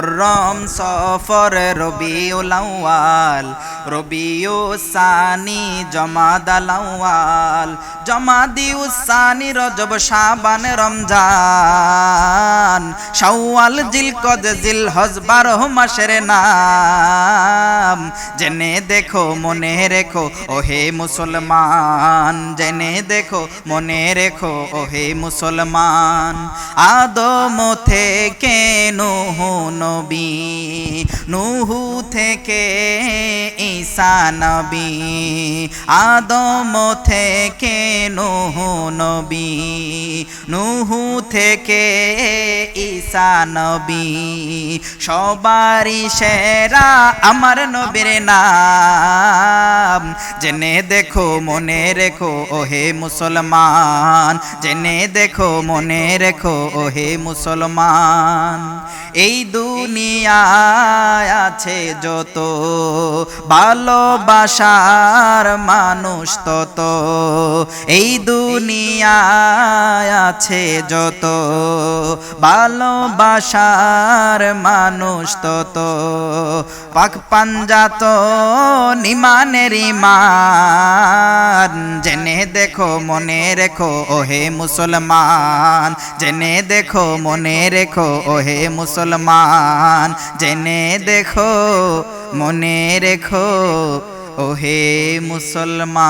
মুহররম সফর রবিউল আউয়াল রবিউ সানি জমাদাল আউয়াল জমাদি উসানি রজব শাবান রমজান। শাওয়াল জিলকদ জিলহজ বারো মাসের নাম। জেনে দেখো, মনে রেখো, ওহে মুসলমান। জেনে দেখো, মনে রেখো, ওহে মুসলমান। আদম থেকে নুহু নবী, নুহু থেকে ঈসা নবী, আদম থেকে নুহু নবী, নুহু থেকে নবী, সবারই সেরা আমার নবীর নাম। জেনে দেখো, মনে রেখো, ওহে মুসলমান। জেনে দেখো, মনে রেখো, ওহে মুসলমান। এই দুনিয়ায় আছে যত, ভালোবাসার মানুষ তত, এই দুনিয়ায় আছে যত, ভালোবাসার মানুষ তত। পাক পাঞ্জাত নিমানের ইমান, জেনে দেখো, মনে রেখো, ওহে মুসলমান। জেনে দেখো, মনে রেখো, ওহে মুসলমান। জেনে দেখো মনে রেখো ওহে মুসলমান।